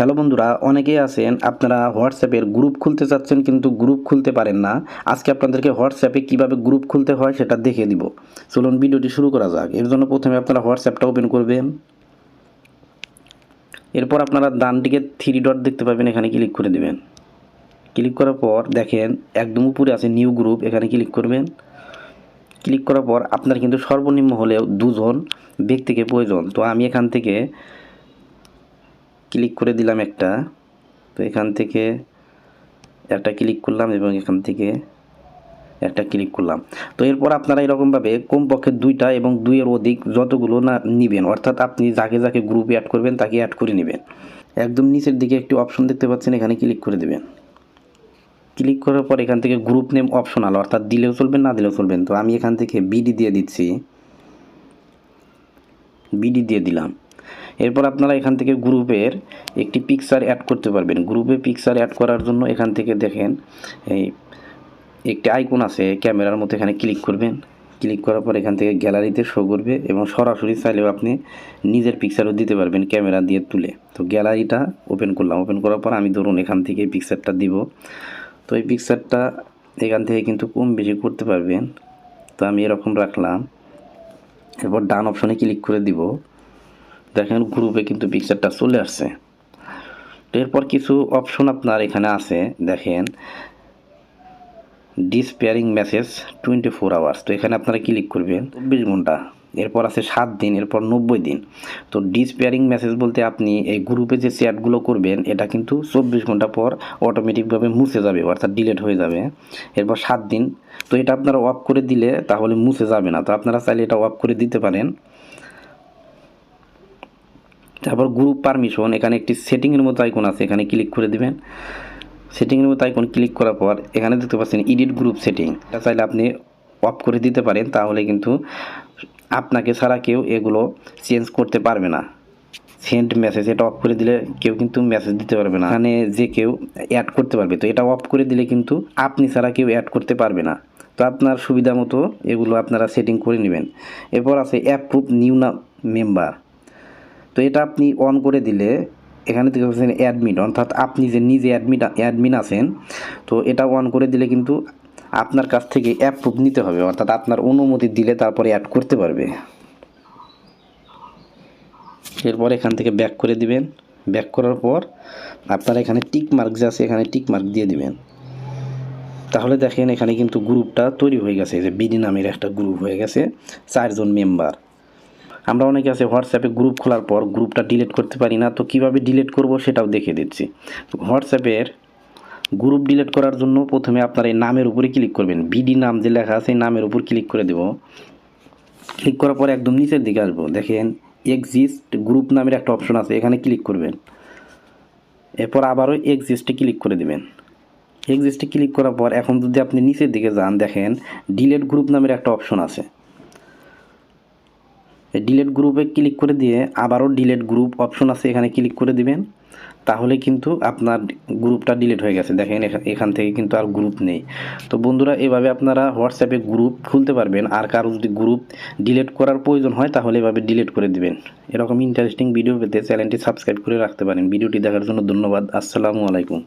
Hello বন্ধুরা, অনেকেই আছেন, আপনারা হোয়াটসঅ্যাপের গ্রুপ খুলতে চাচ্ছেন কিন্তু গ্রুপ খুলতে পারেন না। আজকে আপনাদেরকে হোয়াটসঅ্যাপে কীভাবে গ্রুপ খুলতে হয় সেটা দেখে দিব। চলুন ভিডিওটি শুরু করা যাক। এর জন্য প্রথমে আপনারা হোয়াটসঅ্যাপটা ওপেন করবেন। এরপর আপনারা ডান দিকে থ্রি ডট দেখতে পাবেন, এখানে ক্লিক করে দেবেন। ক্লিক করার পর দেখেন, একদম উপরে আছে নিউ গ্রুপ এখানে ক্লিক করবেন। ক্লিক করার পর আপনার কিন্তু সর্বনিম্ন হলেও দুজন ব্যক্তিকে প্রয়োজন। তো আমি এখান থেকে ক্লিক করে দিলাম একটা। তো এখান থেকে একটা ক্লিক করলাম এবং এখান থেকে একটা ক্লিক করলাম। তো এরপর আপনারা এরকমভাবে কমপক্ষে দুইটা এবং দুইয়ের অধিক যতগুলো না নিবেন, অর্থাৎ আপনি যাকে যাকে গ্রুপে অ্যাড করবেন তাকে অ্যাড করে নেবেন। একদম নিচের দিকে একটি অপশন দেখতে পাচ্ছেন, এখানে ক্লিক করে দেবেন। ক্লিক করার পর এখান থেকে গ্রুপ নেম অপশনাল অর্থাৎ দিলেও চলবেন, না দিলেও চলবেন। তো আমি এখান থেকে বিডি দিয়ে দিচ্ছি। বিডি দিয়ে দিলাম। এরপর আপনারা এখান থেকে গ্রুপের একটি পিকচার অ্যাড করতে পারবেন। গ্রুপে পিকচার অ্যাড করার জন্য এখান থেকে দেখেন, এই একটি আইকন আছে, ক্যামেরার মতো এখানে ক্লিক করবেন। ক্লিক করার পর এখান থেকে গ্যালারিতে শো করবে এবং সরাসরি চাইলেও আপনি নিজের পিকচারও দিতে পারবেন ক্যামেরা দিয়ে তুলে। তো গ্যালারিটা ওপেন করলাম। ওপেন করার পর আমি ধরুন এখান থেকে পিকচারটা দিব। তো এই পিকচারটা এখান থেকে কিন্তু কম বেশি করতে পারবেন। তো আমি এরকম রাখলাম। এরপর ডান অপশনে ক্লিক করে দিব। দেখেন গ্রুপে কিন্তু পিকচারটা চলে আসছে। এরপর কিছু অপশন আপনার এখানে আছে, দেখেন। Disappearing message twenty four hours তো এখানে আপনারা ক্লিক করবেন, চব্বিশ ঘণ্টা। এরপর আছে সাত দিন, এরপর নব্বই দিন। তো ডিসপেয়ারিং মেসেজ বলতে আপনি এই গ্রুপে যে চ্যাটগুলো করবেন, এটা কিন্তু চব্বিশ ঘণ্টা পর অটোমেটিকভাবে মুছে যাবে, অর্থাৎ ডিলেট হয়ে যাবে। এরপর সাত দিন। তো এটা আপনারা অফ করে দিলে তাহলে মুছে যাবে না। তো আপনারা চাইলে এটা অফ করে দিতে পারেন। তারপর গ্রুপ পারমিশন এখানে একটি সেটিংয়ের মতো আইকন আছে, এখানে ক্লিক করে দিবেন। সেটিংয়ের মতো আইকন ক্লিক করার পর, এখানে দেখতে পাচ্ছেন এডিট গ্রুপ সেটিং এটা চাইলে আপনি অফ করে দিতে পারেন, তাহলে কিন্তু আপনাকে ছাড়া কেউ এগুলো চেঞ্জ করতে পারবে না। সেন্ড মেসেজ এটা অফ করে দিলে কেউ কিন্তু মেসেজ দিতে পারবে না। এখানে যে কেউ অ্যাড করতে পারবে, তো এটা অফ করে দিলে কিন্তু আপনি ছাড়া কেউ অ্যাড করতে পারবে না। তো আপনার সুবিধা মতো এগুলো আপনারা সেটিং করে নেবেন। এরপর আছে অ্যাপ্রুভ নিউ না মেম্বার এটা আপনি অন করে দিলে এখানে থেকে পাচ্ছেন অ্যাডমিন অর্থাৎ আপনি যে নিজে অ্যাডমিট অ্যাডমিন আছেন, তো এটা অন করে দিলে কিন্তু আপনার কাছ থেকে অ্যাপ্রুভ নিতে হবে, অর্থাৎ আপনার অনুমতি দিলে তারপরে অ্যাড করতে পারবে। এরপর এখান থেকে ব্যাক করে দিবেন। ব্যাক করার পর আপনারা এখানে টিক মার্ক যে আছে, এখানে টিক মার্ক দিয়ে দিবেন। তাহলে দেখেন এখানে কিন্তু গ্রুপটা তৈরি হয়ে গেছে যে বিডি নামের একটা গ্রুপ হয়ে গেছে, চারজন মেম্বার আমরা অনেকে আছে হোয়াটসঅ্যাপে গ্রুপ খোলার পর গ্রুপটা ডিলিট করতে পারি না, তো কীভাবে ডিলিট করব সেটাও দেখে দিচ্ছি। তো হোয়াটসঅ্যাপের গ্রুপ ডিলিট করার জন্য প্রথমে আপনার এই নামের উপরে ক্লিক করবেন। বিডি নাম যে লেখা আছে নামের উপর ক্লিক করে দেব। ক্লিক করার পর একদম নিচের দিকে আসব। দেখেন এক্সিস্ট গ্রুপ নামের একটা অপশন আছে, এখানে ক্লিক করবেন। এরপর আবারও এক্সিস্টে ক্লিক করে দেবেন। এক্সিস্টে ক্লিক করার পর এখন যদি আপনি নিচের দিকে যান, দেখেন ডিলেট গ্রুপ নামের একটা অপশন আছে। ডিলেট গ্রুপে ক্লিক করে দিয়ে আবারও ডিলেট গ্রুপ অপশন আছে এখানে ক্লিক করে দিবেন। তাহলে কিন্তু আপনার গ্রুপটা ডিলিট হয়ে গেছে। দেখেন এখা- এখান থেকে কিন্তু আর গ্রুপ নেই। তো বন্ধুরা, এভাবে আপনারা হোয়াটসঅ্যাপে গ্রুপ খুলতে পারবেন। আর কারও যদি গ্রুপ ডিলিট করার প্রয়োজন হয়, তাহলে এভাবে ডিলিট করে দিবেন। এরকম ইন্টারেস্টিং ভিডিও পেতে চ্যানেলটি সাবস্ক্রাইব করে রাখতে পারেন। ভিডিওটি দেখার জন্য ধন্যবাদ। আসসালামু আলাইকুম।